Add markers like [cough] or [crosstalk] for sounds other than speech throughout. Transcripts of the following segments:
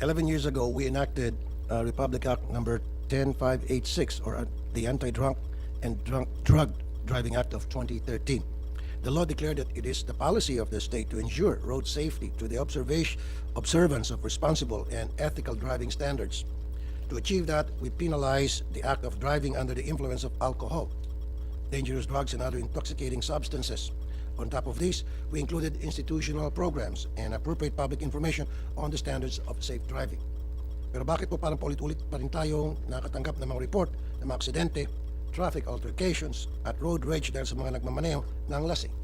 11 years ago, we enacted uh, Republic Act number 10586, or uh, the Anti-Drunk and Drunk Drug Driving Act of 2013. The law declared that it is the policy of the state to ensure road safety through the observation, observance of responsible and ethical driving standards. To achieve that, we penalize the act of driving under the influence of alcohol, dangerous drugs, and other intoxicating substances. On top of this, we included institutional programs and appropriate public information on the standards of safe driving. Pero bakit po parang paulit-ulit pa rin tayong nakatanggap ng mga report ng mga aksidente, traffic altercations, at road rage dahil sa mga nagmamaneho ng lasing?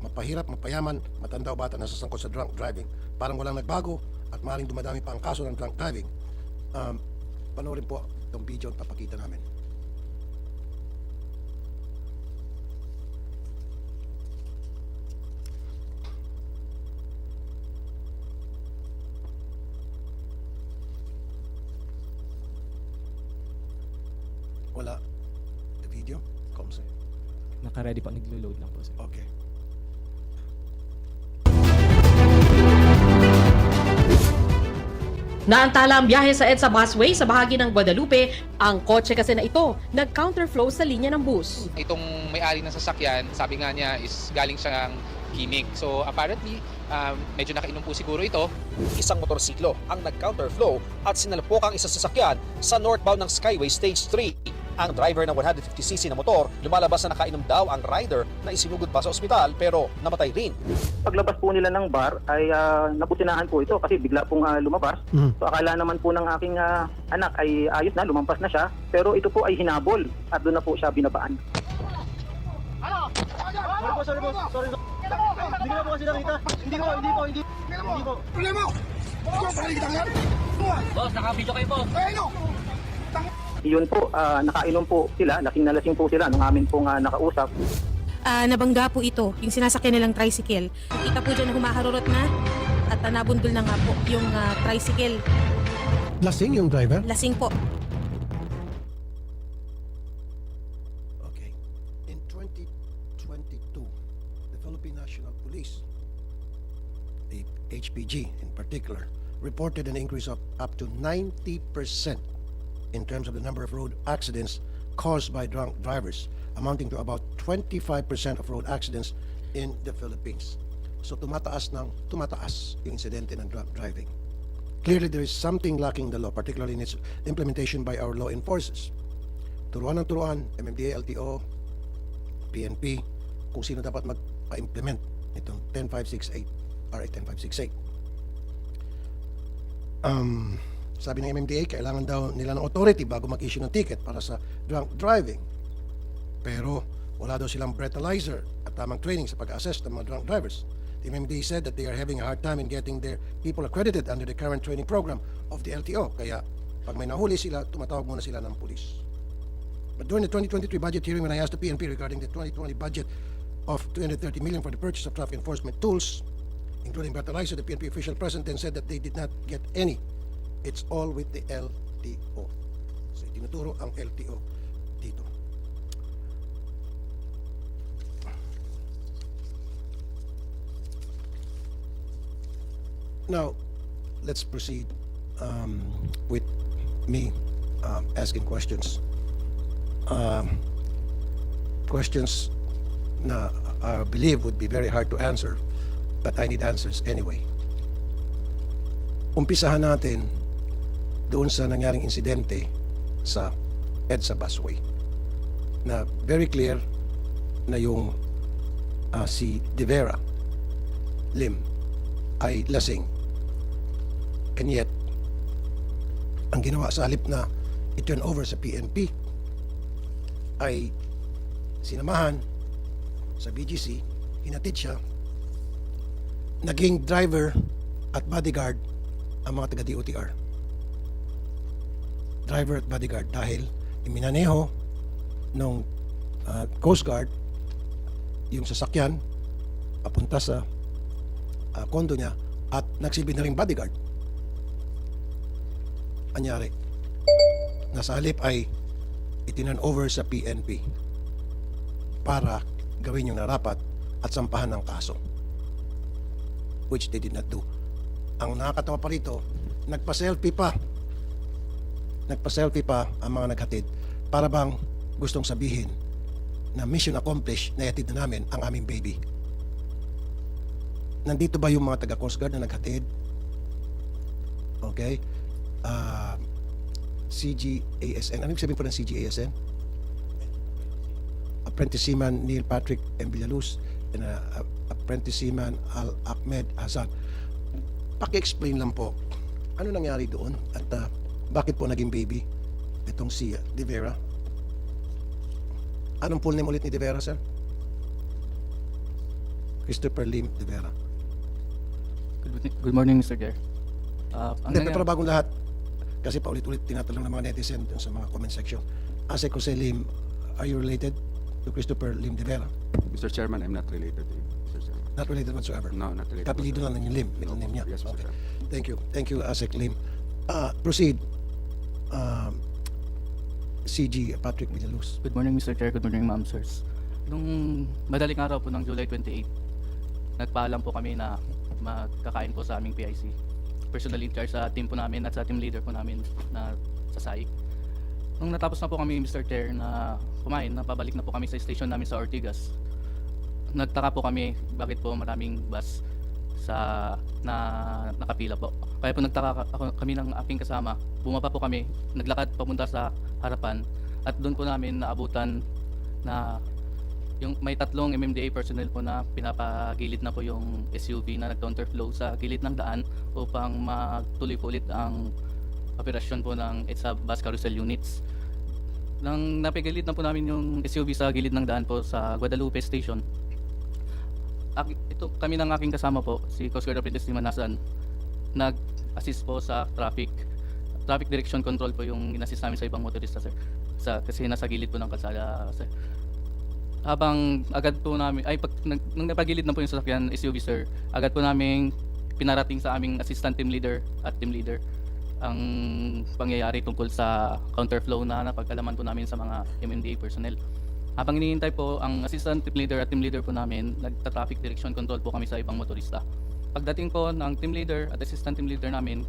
Mapahirap, mapayaman, matanda o bata nasasangkot sa drunk driving. Parang walang nagbago at maaaring dumadami pa ang kaso ng drunk driving. Um, panoorin po itong video at papakita namin. Wala. The video? Komse. Naka-ready pa, naglo-load lang po sir. Okay. Naantala ang biyahe sa EDSA busway sa bahagi ng Guadalupe. Ang kotse kasi na ito nag-counterflow sa linya ng bus. itong may-ari ng sasakyan, sabi nga niya is galing siyang kinig. So apparently, um, medyo nakainom po siguro ito. isang motorsiklo ang nag-counterflow at sinalpok ang isang sasakyan sa northbound ng Skyway Stage 3. Ang driver ng 150cc na motor, lumalabas na nakainom daw ang rider na isinugod pa sa ospital pero namatay rin. paglabas po nila ng bar ay uh, nabusinahan po ito kasi bigla pong ah, lumabas. Mhm. So akala naman po ng aking ah, anak ay ayos na, lumampas na siya. Pero ito po ay hinabol at doon na po siya binabaan. Yun po, ah, nakainom po sila, lasing na lasing po sila nung amin pong ah, nakausap. Ah, nabangga po ito, yung sinasakyan nilang tricycle. Kita po dyan na humaharurot na at ah, nabundol na nga po yung ah, tricycle. Lasing yung driver? Lasing po. Okay. In 2022, the Philippine National Police, the HPG in particular, reported an increase of up to 90% in terms of the number of road accidents caused by drunk drivers, amounting to about 25% of road accidents in the Philippines. So tumataas ng tumataas yung insidente ng drunk driving. Clearly, there is something lacking in the law, particularly in its implementation by our law enforcers turuan ng turuan, MMDA, LTO, PNP, kung sino dapat magpa-implement itong 10568, RA 10568. Um, sabi ng MMDA, kailangan daw nila ng authority bago mag-issue ng ticket para sa drunk driving. Pero wala daw silang breathalyzer at tamang training sa pag-assess ng mga drunk drivers. The MMDA said that they are having a hard time in getting their people accredited under the current training program of the LTO. Kaya pag may nahuli sila, tumatawag muna sila ng pulis. But during the 2023 budget hearing, when I asked the PNP regarding the 2020 budget of 230 million for the purchase of traffic enforcement tools, including breathalyzer, the PNP official present then said that they did not get any. It's all with the LTO. So tinuturo ang LTO dito. Now, let's proceed um, with me um, asking questions. Um, questions na I believe would be very hard to answer, but I need answers anyway. Umpisahan natin doon sa nangyaring insidente sa EDSA busway. Na very clear na yung ah, si De Vera Lim ay lasing. And yet ang ginawa sa halip na i-turn over sa PNP ay sinamahan sa BGC, hinatid siya, naging driver at bodyguard ang mga taga-DOTR. Driver at bodyguard dahil iminaneho ng uh, Coast Guard yung sasakyan papunta sa uh, kondo niya at nagsilbi na rin bodyguard. Anyari, nasa halip ay itinan over sa PNP para gawin yung narapat at sampahan ng kaso which they did not do. Ang nakakatawa pa rito, nagpa-selfie pa. Nagpa-selfie pa ang mga naghatid para bang gustong sabihin na mission accomplished na ihatid na namin ang aming baby. Nandito ba yung mga taga Coast Guard na naghatid? Okay? Ah, CGASN. Ano ibig sabihin po ng CGASN? Apprentice Seaman Neil Patrick M. Villaluz and uh, Apprentice Seaman Al Ahmed Hassan. Paki-explain lang po, ano nangyari doon at uh, bakit po naging baby itong si uh, De Vera? Anong full name ulit ni De Vera, sir? Christopher Lim De Vera. Good, good morning, Mr. Chair. Uh, ang Hindi, pero bagong lahat, kasi paulit-ulit tinatanong ng mga netizen dun sa mga comment section. Ase Jose Lim, are you related to Christopher Lim De Vera? Mr. Chairman, I'm not related to you, Mr. Chairman. Not related whatsoever. No, not related. Kapilido lang whatsoever. ng Lim, middle No, name niya. Yes, Mr. Okay. Chairman. Thank you. Thank you, Asek Lim. Uh, proceed. Um, CG Patrick Villaluz. Good morning, Mr. Chair. Good morning, ma'am, sirs. Nung madaling araw po ng July 28, nagpaalam po kami na magkakain po sa aming PIC. Personal in charge sa team po namin at sa team leader po namin na sa SAIC. Nung natapos na po kami, Mr. Chair, na kumain, napabalik na po kami sa station namin sa Ortigas. Nagtaka po kami bakit po maraming bus sa na nakapila po. Kaya po nagtaka ka- ako, kami ng aking kasama. Bumaba po kami, naglakad papunta sa harapan at doon po namin naabutan na yung may tatlong MMDA personnel po na pinapagilid na po yung SUV na nag-counterflow sa gilid ng daan upang magtuloy po ulit ang operasyon po ng EDSA bus carousel units. Nang napigilid na po namin yung SUV sa gilid ng daan po sa Guadalupe Station, ito kami ng aking kasama po, si Coast Guard Apprentice ni Manasan, nag-assist po sa traffic. Traffic direction control po yung inassist namin sa ibang motorista, sir. Sa, kasi nasa gilid po ng kalsada, sir. Habang agad po namin, ay pag, nag, nung napagilid na po yung sasakyan SUV, sir, agad po namin pinarating sa aming assistant team leader at team leader ang pangyayari tungkol sa counterflow na napagkalaman po namin sa mga MMDA personnel. Habang hinihintay po ang assistant team leader at team leader po namin, nagta-traffic direction control po kami sa ibang motorista. Pagdating po ng team leader at assistant team leader namin,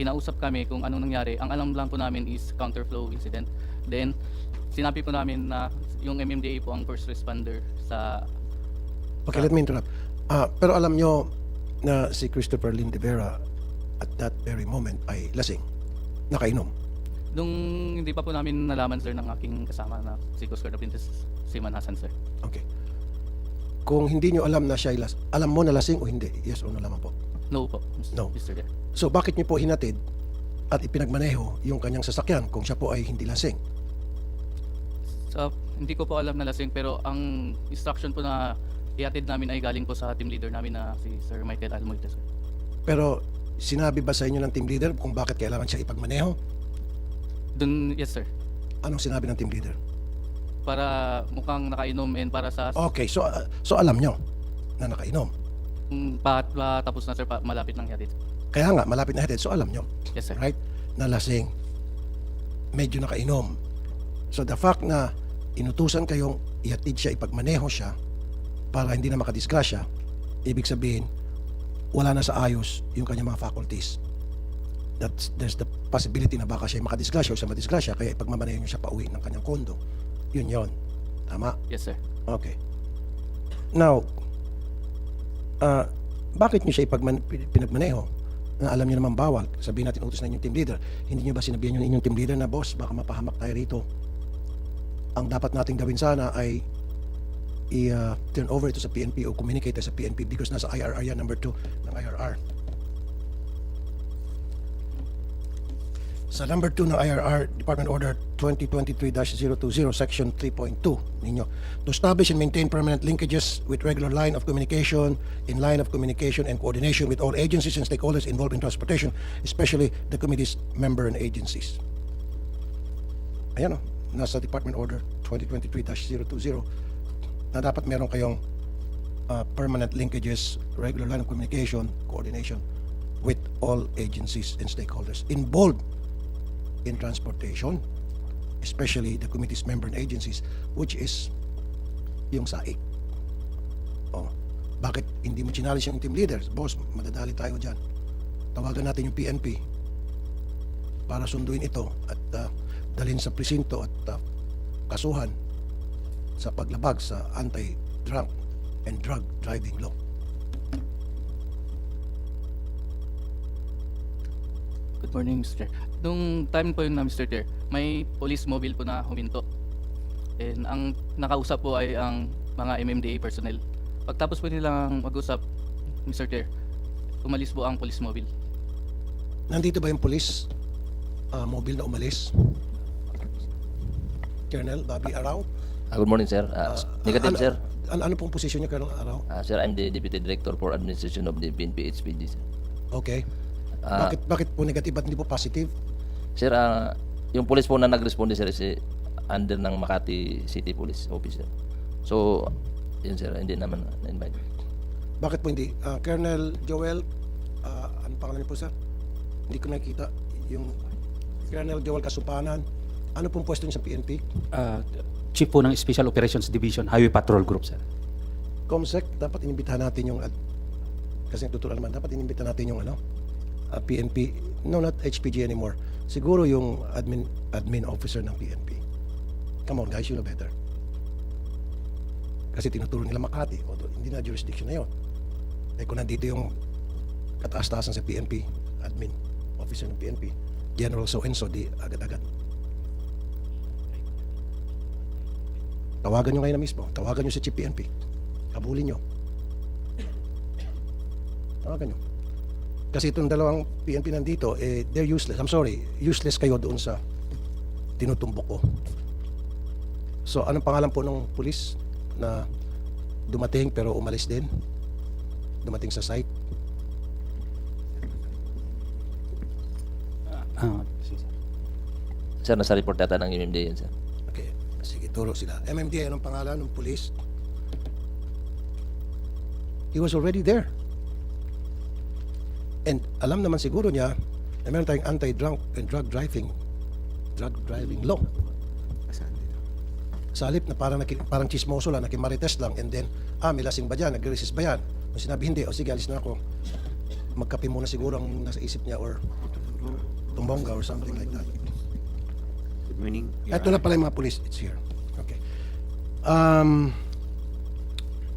kinausap kami kung anong nangyari. Ang alam lang po namin is counterflow incident. Then, sinabi po namin na yung MMDA po ang first responder sa Okay, let me interrupt. Ah, pero alam nyo na si Christopher Lim De Vera at that very moment ay lasing. Nakainom. Nung hindi pa po namin nalaman sir ng aking kasama na si Coast Guard Apprentice Siman Hassan sir. Okay. Kung hindi nyo alam na siya ay las alam mo na lasing o hindi? Yes or no lamang po. No po, Mr. No. Mr. Chair. So bakit niyo po hinatid at ipinagmaneho yung kanyang sasakyan kung siya po ay hindi lasing? So, hindi ko po alam na lasing pero ang instruction po na iatid namin ay galing po sa team leader namin na si Sir Michael Almoite sir. Pero sinabi ba sa inyo ng team leader kung bakit kailangan siya ipagmaneho? Dun, yes sir. Anong sinabi ng team leader? Para mukhang nakainom and para sa Okay, so uh, so alam nyo na nakainom. mm, pa, pa- tapos na sir pa, malapit nang iatid. Kaya nga, malapit na headed, so alam nyo. Yes sir. right? Na lasing. Medyo nakainom. So the fact na inutusan kayong ihatid siya, ipagmaneho siya para hindi na makadisgrasya, ibig sabihin, wala na sa ayos yung kanyang mga faculties. That's, there's the possibility na baka siya makadisgrasya o siya madisgrasya, kaya ipagmamaneho niyo siya pauwi ng kanyang kondo. Yun yon Tama? Yes sir. Okay. Now, ah, bakit niyo siya ipagman, pinagmaneho? Na alam niyo naman bawal. Sabihin natin utos na inyong team leader. Hindi niyo ba sinabihan yung inyong team leader na boss, baka mapahamak tayo rito. Ang dapat nating gawin sana ay i-turn over ito sa PNP o communicate sa PNP because nasa IRR yan, number 2 ng IRR. Sa number 2 ng IRR, Department Order 2023-020, Section 3.2 ninyo, to establish and maintain permanent linkages with regular line of communication, in line of communication and coordination with all agencies and stakeholders involved in transportation, especially the committee's member and agencies. Ayan o, nasa Department Order 2023-020 na dapat meron kayong uh, permanent linkages, regular line of communication, coordination with all agencies and stakeholders involved in transportation, especially the committee's member and agencies, which is yung SAIC. Oh, bakit hindi mo chinalis yung team leaders? Boss, madadali tayo dyan. Tawagan natin yung PNP. para sunduin ito at ah, dalhin sa presinto at ah, kasuhan sa paglabag sa anti-drunk and drug driving law. Good morning, Mr. Chair. Nung time po yun na, Mr. Chair, may police mobile po na huminto. And ang nakausap po ay ang mga MMDA personnel. Pagtapos po nilang mag-usap, Mr. Chair, umalis po ang police mobile. Nandito ba yung police ah, mobile na umalis? Colonel Bobby Arao? Ah, good morning, sir. Ah, Ah, negative, ano, sir. Ano, ano pong posisyon niyo, Colonel Arao? Ah, sir, I'm the Deputy Director for Administration of the PNP HPG, sir. Okay. Ah, bakit bakit po negative at hindi po positive? Sir, ah, yung police po na nag-responde, sir, is eh, under ng Makati City Police Officer. So, yun, sir, hindi naman na-invite. Bakit po hindi? Ah, Colonel Joel, ah, ano pangalan niyo po sir? Hindi ko nakita yung Colonel Joel Kasupanan. Ano pong pwesto niyo sa PNP? uh, Chief po ng Special Operations Division, Highway Patrol Group, sir. Comsec, dapat inimbitahan natin yung ad- kasi tuturuan naman, dapat inimbitahan natin yung ano, ah, PNP, no not HPG anymore. Siguro yung admin admin officer ng PNP. Come on guys, you know better. Kasi tinuturo nila Makati, although hindi na jurisdiction na yun. Eh kung nandito yung kataas-taasan sa PNP, admin officer ng PNP, General so-and-so, di agad-agad. Tawagan nyo ngayon na mismo. Tawagan nyo si Chief PNP. Habulin nyo. Tawagan nyo. Kasi itong dalawang PNP nandito, eh, they're useless. I'm sorry, useless kayo doon sa tinutumbok ko. So, anong pangalan po ng pulis na dumating pero umalis din? Dumating sa site? Ah, Sir, nasa report yata ng MMDA yan, sir. Okay, sige, turo sila. MMDA, anong pangalan ng pulis? He was already there. And alam naman siguro niya na meron tayong anti-drunk and drug driving drug driving law. Sa halip na parang, naki, parang chismoso lang, nakimarites lang, and then, ah, may lasing ba dyan? Nag-resist ba yan? Nung sinabi, hindi, o sige, alis na ako. Magkape muna siguro ang nasa isip niya or tumbongga or something like that. Good morning. Ito na pala yung mga police. It's here. Okay. Um,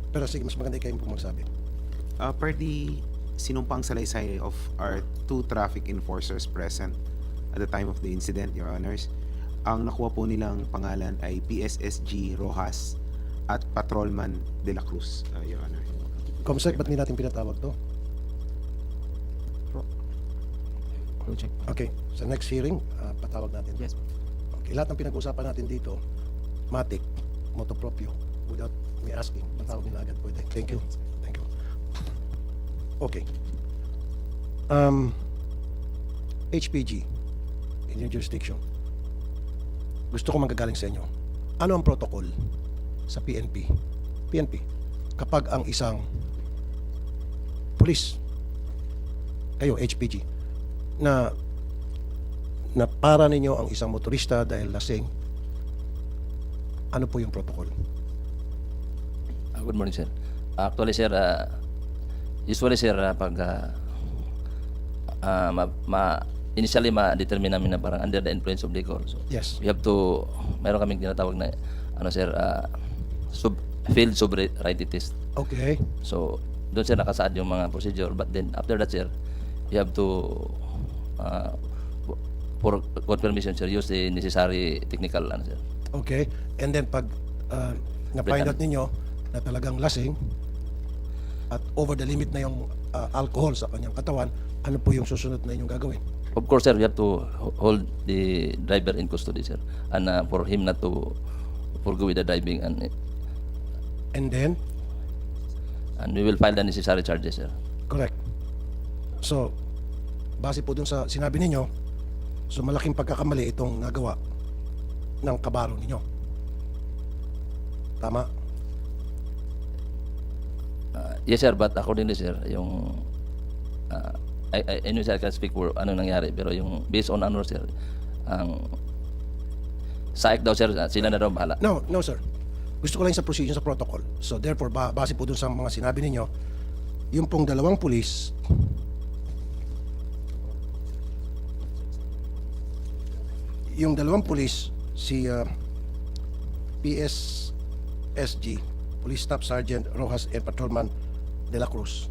pero sige, mas maganda kayo po magsabi. Uh, per the sinumpang salaysay of our two traffic enforcers present at the time of the incident, Your Honors, ang nakuha po nilang pangalan ay PSSG Rojas at Patrolman De La Cruz, uh, Your Honor. Comsec, ba't hindi natin pinatawag to? Check. Okay, sa next hearing, ah, patawag natin. Yes. Okay, lahat ng pinag-usapan natin dito, matic, motopropyo, without me asking, patawag nila agad pwede. Thank you. Okay. Um, HPG, in your jurisdiction, gusto ko magagaling sa inyo. Ano ang protocol sa PNP? PNP, kapag ang isang police, kayo, HPG, na na para ninyo ang isang motorista dahil lasing, ano po yung protocol? Ah, good morning, sir. Actually, sir, ah, usually, sir, ah, pag ah, ah, ma, ma- initially, ma-determine namin na parang under the influence of liquor. So, Yes. we have to, meron kaming tinatawag na, ano, sir, ah, sub, field sobriety test. Okay. So, doon sir nakasaad yung mga procedure. But then, after that, sir, you have to, uh, for confirmation, sir, use the necessary technical, ano, sir. Okay. And then pag uh, na-find out ninyo na talagang lasing at over the limit na yung uh, alcohol sa kanyang katawan, ano po yung susunod na inyong gagawin? Of course, sir, you have to ho- hold the driver in custody, sir. And uh, for him not to forgo with the driving and And then, and we will file the necessary charges, sir. correct. So, base po dun sa sinabi ninyo, so malaking pagkakamali itong nagawa ng kabaro ninyo. Tama? Yes, sir, but accordingly, sir, yung uh, I, I, I know, sir, I can speak for ano nangyari, pero yung based on ano, sir, ang SAIC daw, sir, sila na daw bahala. No, no sir. Gusto ko lang sa procedure sa protocol. So therefore, ba base po dun sa mga sinabi ninyo, yung pong dalawang pulis yung dalawang pulis, si uh, PSSG, Police Staff Sergeant Rojas and Patrolman De La Cruz,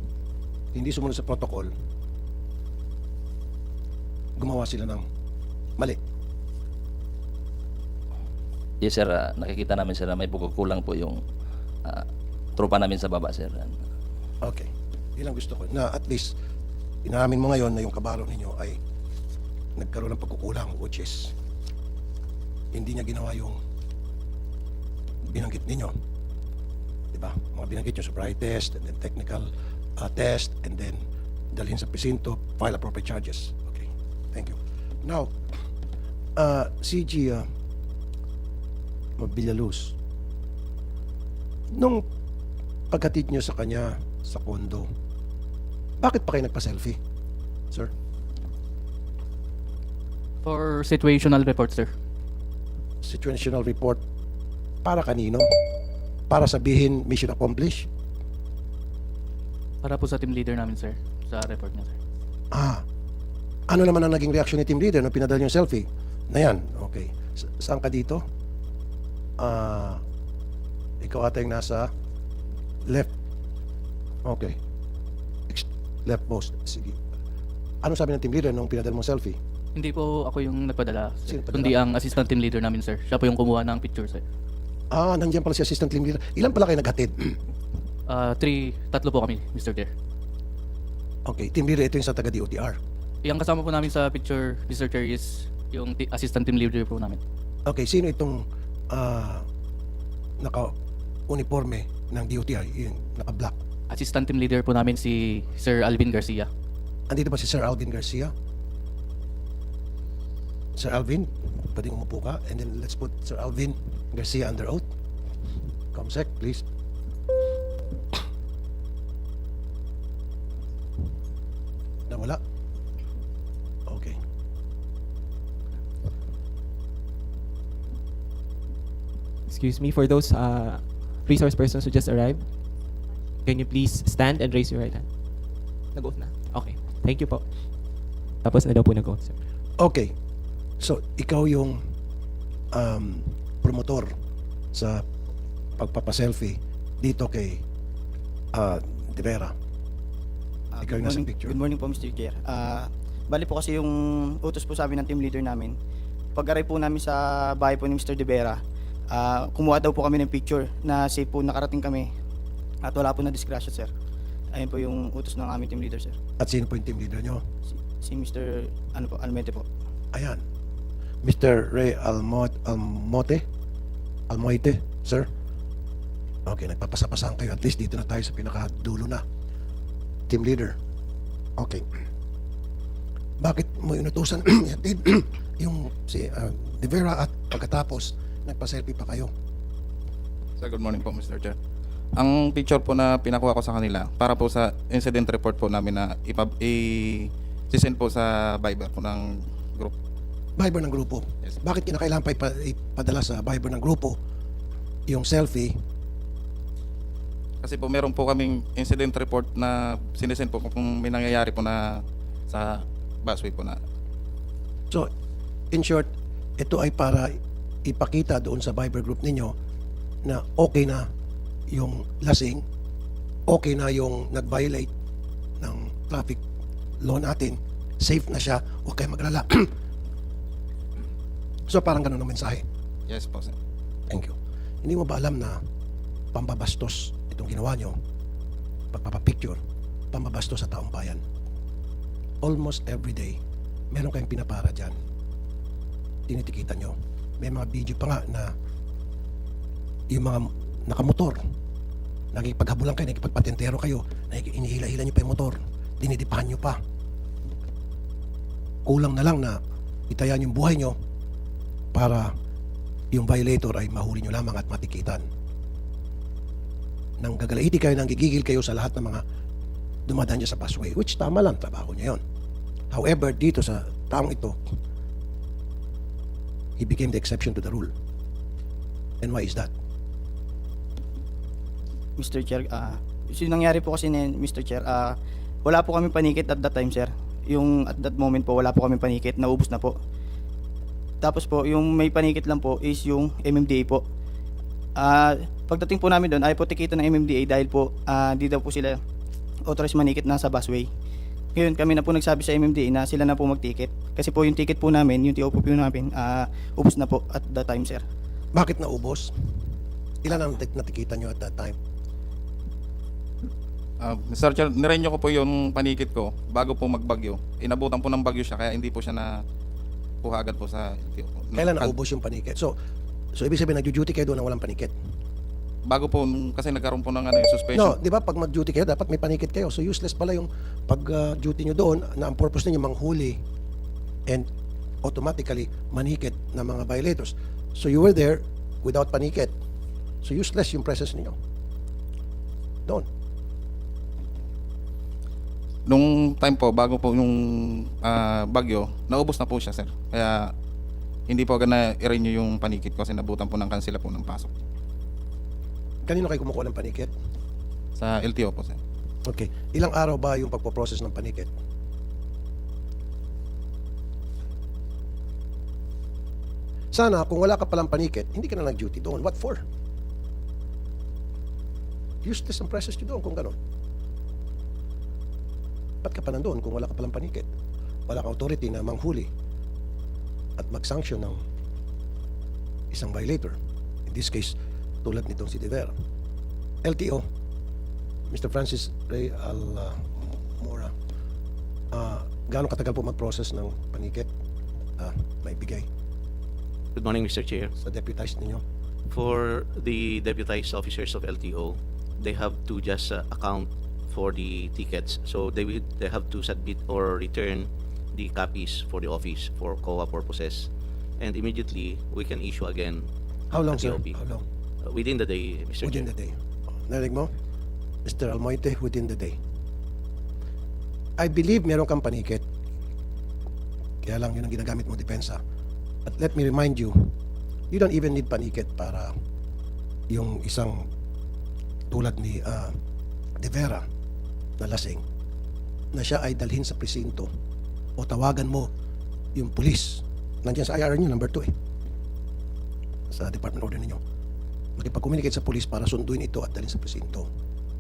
hindi sumunod sa protocol, gumawa sila ng mali. Yes sir, ah, nakikita namin sir na may pagkukulang po yung ah, tropa namin sa baba sir. Okay. Yun ang gusto ko. Na at least, inamin mo ngayon na yung kabaro ninyo ay nagkaroon ng pagkukulang, which is, hindi niya ginawa yung binanggit ninyo. Diba? Mga binanggit nyo, sobriety test, and then technical uh, test, and then dalhin sa presinto, file appropriate charges. Okay. Thank you. Now, uh, CG uh, Villaluz, nung paghatid nyo sa kanya sa kondo, bakit pa kayo nagpa-selfie, sir? For situational report, sir. Situational report para kanino? Para sabihin mission accomplished? Para po sa team leader namin, sir. Sa report niya, sir. Ah, ano naman ang naging reaction ni team leader nung pinadala yung selfie? Na yan, okay. Sa- saan ka dito? Ah, ikaw ata yung nasa left. Okay. Left post. Sige. Ano sabi ng team leader nung pinadala mong selfie? Hindi po ako yung nagpadala, sir. Sino? Kundi ang assistant team leader namin, sir. Siya po yung kumuha ng picture, sir. Ah, nandiyan pala si assistant team leader. Ilan pala kayo naghatid? [clears throat] Ah, three, tatlo po kami, Mr. Chair. okay, team leader, ito yung sa taga-DOTR. Yung kasama po namin sa picture, Mr. Chair, is yung ti- assistant team leader po namin. Okay, sino itong ah, naka-uniforme ng DOTR, yung naka-black? Assistant team leader po namin si Sir Alvin Garcia. Andito ba si Sir Alvin Garcia? Sir Alvin, pwedeng umupo ka. And then let's put Sir Alvin Garcia under oath. Comsec, please. Nawala? Okay. Excuse me, for those uh, resource persons who just arrived, can you please stand and raise your right hand? Nag-oath na? Okay. Thank you po. Tapos na daw po nag-oath, sir. Okay. So, ikaw yung um, promotor sa pagpapaselfie dito kay uh, De Vera. Ah, Ikaw yung nasa morning- picture. Good morning po, Mr. Chair. Ah, bali po kasi yung utos po sa amin ng team leader namin. Pag-aray po namin sa bahay po ni Mr. De Vera, ah, kumuha daw po kami ng picture na safe po nakarating kami at wala po na disgrasya, sir. Ayun po yung utos ng aming team leader, sir. At sino po yung team leader nyo? Si, si Mr. ano po, Almente po. Ayan. Mr. Ray Almot, Almote? Almoite, sir? Okay, nagpapasapasaan kayo. At least dito na tayo sa pinakadulo na. Team leader. Okay. Bakit mo inutusan [clears throat] [clears throat] yung si uh, De Vera at pagkatapos nagpa-selfie pa kayo? Sir, good morning po, Mr. Chair. Ang picture po na pinakuha ko sa kanila para po sa incident report po namin na ipab i-send po sa Viber po ng group. Viber ng grupo. Yes. Bakit kinakailangan pa ipa- ipadala sa Viber ng grupo yung selfie? Kasi po meron po kaming incident report na sinesend po kung may nangyayari po na sa busway po na. So, in short, ito ay para ipakita doon sa Viber group ninyo na okay na yung lasing, okay na yung nag-violate ng traffic law natin, safe na siya, huwag kayo maglala. [clears throat] so, parang ganun ang mensahe. Yes po, sir. Thank you. Hindi mo ba alam na pambabastos itong ginawa nyo, pagpapapicture, pambabastos sa taong bayan? Almost every day, meron kayong pinapara dyan. Tinitikitan nyo. May mga video pa nga na yung mga nakamotor, nakikipaghabulan kayo, nakikipagpatentero kayo, inihila-hila nyo pa yung motor, dinidipahan nyo pa. Kulang na lang na itayan yung buhay nyo para yung violator ay mahuli nyo lamang at matikitan. Nang gagalaiti kayo, nang gigigil kayo sa lahat ng mga dumadaan niya sa busway, which tama lang, trabaho niya yon. However, dito sa taong ito, he became the exception to the rule. And why is that? Mr. Chair, ah, yung nangyari po kasi ni Mr. Chair, ah, wala po kami panikit at that time, sir. Yung at that moment po, wala po kami panikit, naubos na po. Tapos po, yung may panikit lang po is yung MMDA po. Ah, pagdating po namin doon, ay po tikita ng MMDA dahil po ah, di daw po sila authorized manikit na sa busway. Ngayon kami na po nagsabi sa MMDA na sila na po mag-ticket. Kasi po yung ticket po namin, yung TOP po namin, ah, ubos na po at that time, sir. Bakit naubos? Ilan ang natikita nyo at that time? Ah, Mr. Chair, nirenyo ko po yung panikit ko bago po magbagyo. Inabutan po ng bagyo siya kaya hindi po siya na kuha agad po sa. Kailan naubos yung panikit? So, so ibig sabihin nag-duty kayo doon na walang panikit? Bago po, nung- kasi nagkaroon po ng ano, yung suspension. No, di ba pag mag-duty kayo, dapat may panikit kayo. So useless pala yung pag-duty nyo doon na ang purpose ninyo manghuli and automatically manikit ng mga violators. So you were there without panikit. So useless yung presence ninyo. Doon. Nung time po, bago po yung ah, bagyo, naubos na po siya, sir. Kaya hindi po agad na i-renew yung panikit ko kasi nabutan po ng kansila po ng pasok. Kanino kayo kumukuha ng panikit? Sa LTO po, sir. Okay. Ilang araw ba yung pagpo-process ng panikit? Sana kung wala ka palang panikit, hindi ka na nag-duty doon. What for? Useless ang presence nyo doon kung gano'n. Ba't ka pa nandun kung wala ka palang panikit? Wala kang authority na manghuli at mag-sanction ng isang violator. In this case, tulad nitong si De Vera. LTO, Mr. Francis Ray Almora, ah gaano katagal po mag-process ng panikit ah may bigay Good morning, Mr. Chair. sa deputized ninyo? For the deputized officers of LTO, they have to just uh, account for the tickets. So they will, they have to submit or return the copies for the office for COA purposes. And immediately, we can issue again How long, a sir? COP. How long? Uh, Within the day, Mr. Within Chair. the day. Narinig mo? Mr. Almoite, within the day. I believe meron kang panikit. Kaya lang yun ang ginagamit mo depensa. But let me remind you, you don't even need panikit para yung isang tulad ni ah, De Vera na lasing na siya ay dalhin sa presinto o tawagan mo yung pulis. Nandiyan sa IR nyo, number 2 eh. Sa department order ninyo makipag-communicate sa police para sunduin ito at dalhin sa presinto.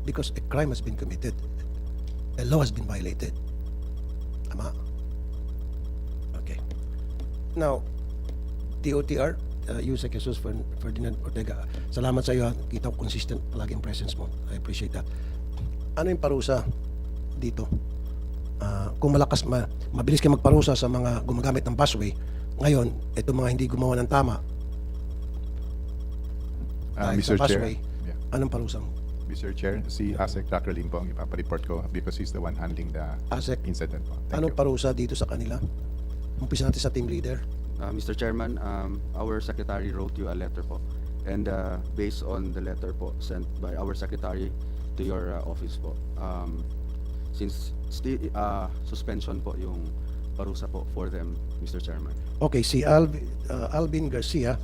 Because a crime has been committed. A law has been violated. Tama? Okay. Now, DOTR, uh, Yusek Jesus Ferdinand Ortega, salamat sa iyo. ha. Kita ko consistent palagi presence mo. I appreciate that. Ano yung parusa dito? Ah, kung malakas, ma, mabilis kayo magparusa sa mga gumagamit ng busway, ngayon, ito mga hindi gumawa ng tama, Uh, sa Mr. Chair, busway, yeah. anong parusa mo? Mr. Chair, si ASEC Dr. Lim po ang ipapareport ko because he's the one handling the ASEC, incident po. Thank anong you. parusa dito sa kanila? Umpisa natin sa team leader. Uh, Mr. Chairman, um, our secretary wrote you a letter po. And uh, based on the letter po sent by our secretary to your uh, office po, um, since sti- uh, suspension po yung parusa po for them, Mr. Chairman. Okay, si Alvin, uh, Alvin Garcia,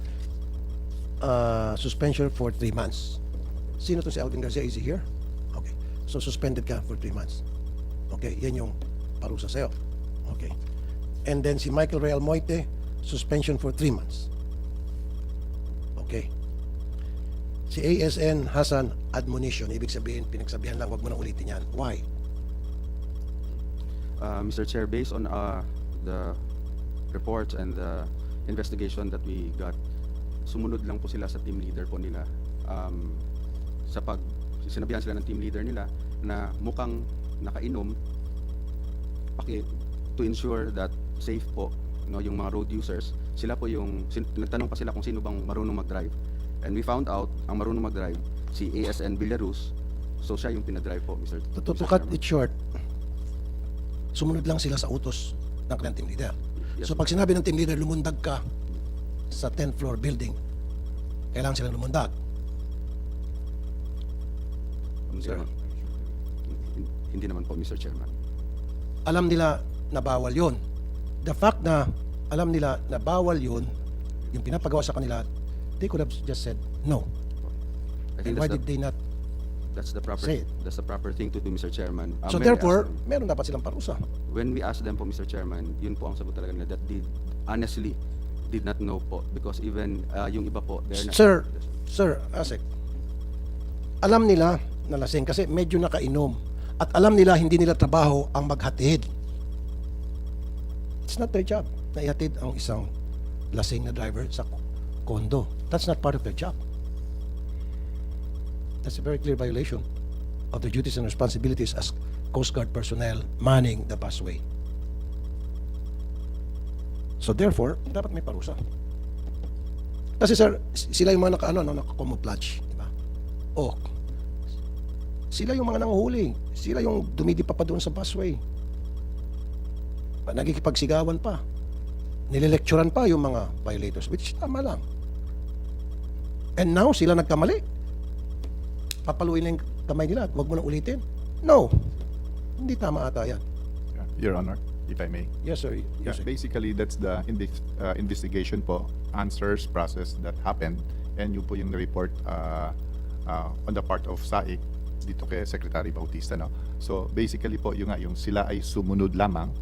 uh, suspension for three months. Sino to si Alvin Garcia? Is he here? Okay. So suspended ka for three months. Okay, yan yung parusa sa'yo. Okay. And then si Michael Real Moite, suspension for three months. Okay. Si ASN Hassan, admonition. Ibig sabihin, pinagsabihan lang, wag mo na ulitin yan. Why? Uh, Mr. Chair, based on uh, the reports and the investigation that we got, sumunod lang po sila sa team leader po nila. Um, sa pag sinabihan sila ng team leader nila na mukhang nakainom paki to ensure that safe po no yung mga road users sila po yung sin, nagtanong pa sila kung sino bang marunong mag-drive and we found out ang marunong mag-drive si ASN Villarus so siya yung pinadrive po Mr. To, to, to cut it short, sumunod lang sila sa utos ng kanilang team leader. So pag sinabi ng team leader, lumundag ka sa 10th floor building, kailangan silang lumundag. Sir, hin- hindi naman po Mr. Chairman Alam nila na bawal yon. The fact na alam nila na bawal yon, yung pinapagawa sa kanila, they could have just said no. I And think why that's did the, they not? That's the proper say it? that's the proper thing to do Mr. Chairman Um, So therefore, them- meron dapat silang parusa. when we asked them po Mr. Chairman, yun po ang sagot talaga nila that they honestly did not know po because even uh, yung iba po, they're not... Sir, sir, Asik, alam nila na lasing kasi medyo nakainom. At alam nila hindi nila trabaho ang maghatid. It's not their job na ihatid ang isang lasing na driver sa kondo. That's not part of their job. That's a very clear violation of their duties and responsibilities as Coast Guard personnel manning the busway. So therefore, dapat may parusa. Kasi sir, sila yung mga naka, ano, no, naka-camouflage, di ba? O, sila yung mga nanguhuli. Sila yung dumidipa pa doon sa busway. Pa- Nagkikipagsigawan pa. Nililecturan pa yung mga violators, which tama lang. And now, sila nagkamali. Papaluin lang yung kamay nila at huwag mo nang ulitin. No. Hindi tama ata yan. Your Honor, if I may. Yes, sir. Yeah, Yes, sir. basically, that's the inves- uh, investigation po, answers, process that happened, and yun po yung report uh, uh, on the part of SAIC dito kay Secretary Bautista. No? So basically po, yung, nga, yung sila ay sumunod lamang,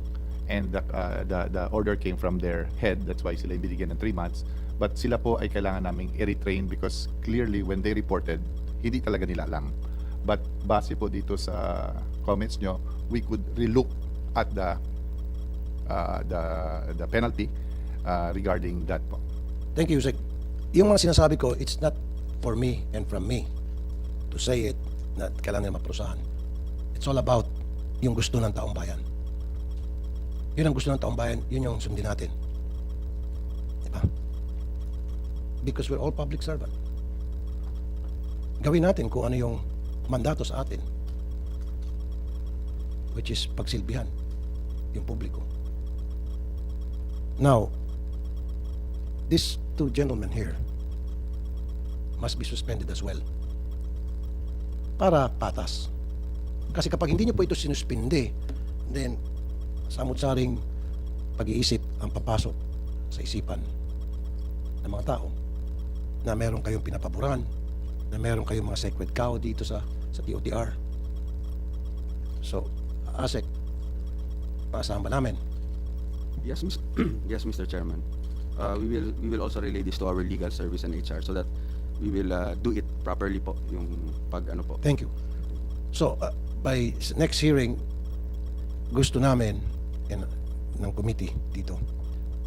and the, uh, the, the order came from their head, that's why sila yung binigyan ng 3 months. But sila po ay kailangan naming i-retrain because clearly when they reported, hindi talaga nila alam. But base po dito sa comments nyo, we could relook at the uh, the the penalty uh, regarding that po. Thank you, Yusek. Yung mga sinasabi ko, it's not for me and from me to say it na kailangan nila maparusahan. It's all about yung gusto ng taong bayan. Yun ang gusto ng taong bayan, yun yung sundin natin. Diba? Because we're all public servant. Gawin natin kung ano yung mandato sa atin. Which is pagsilbihan yung publiko. Now, these two gentlemen here must be suspended as well. Para patas. Kasi kapag hindi nyo po ito sinuspinde, then samot-saring pag-iisip ang papasok sa isipan ng mga tao na meron kayong pinapaboran, na meron kayong mga sacred cow dito sa sa DOTR. So, ASEC, maasahan ba namin? Yes, Mis- [clears throat] yes, Mr. Chairman. Uh, we will we will also relay this to our legal service and HR so that we will uh, do it properly po yung pag ano po. Thank you. So, uh, by next hearing, gusto namin in, ng committee dito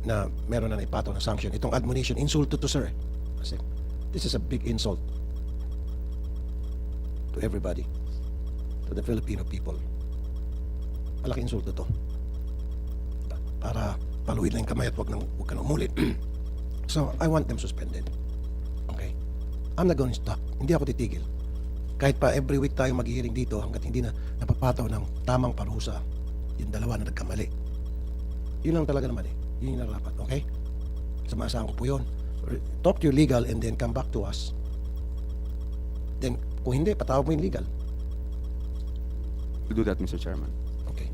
na meron na ipato na sanction. Itong admonition, insulto to sir. eh. Kasi this is a big insult to everybody, to the Filipino people. Malaki insulto to. Pa- Para paluin lang kamay at wag, nang, wag ka nang umulit. [clears throat] so, I want them suspended. Okay? I'm not going to stop. Hindi ako titigil kahit pa every week tayo mag-hearing dito hanggat hindi na napapataw ng tamang parusa yung dalawa na nagkamali. Yun lang talaga naman eh. Yun yung narapat, okay? Sumasahan ko po yun. Talk to your legal and then come back to us. Then, kung hindi, patawag mo yung legal. We'll do that, Mr. Chairman. Okay.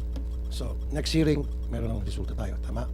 So, next hearing, meron ng resulta tayo. Tama?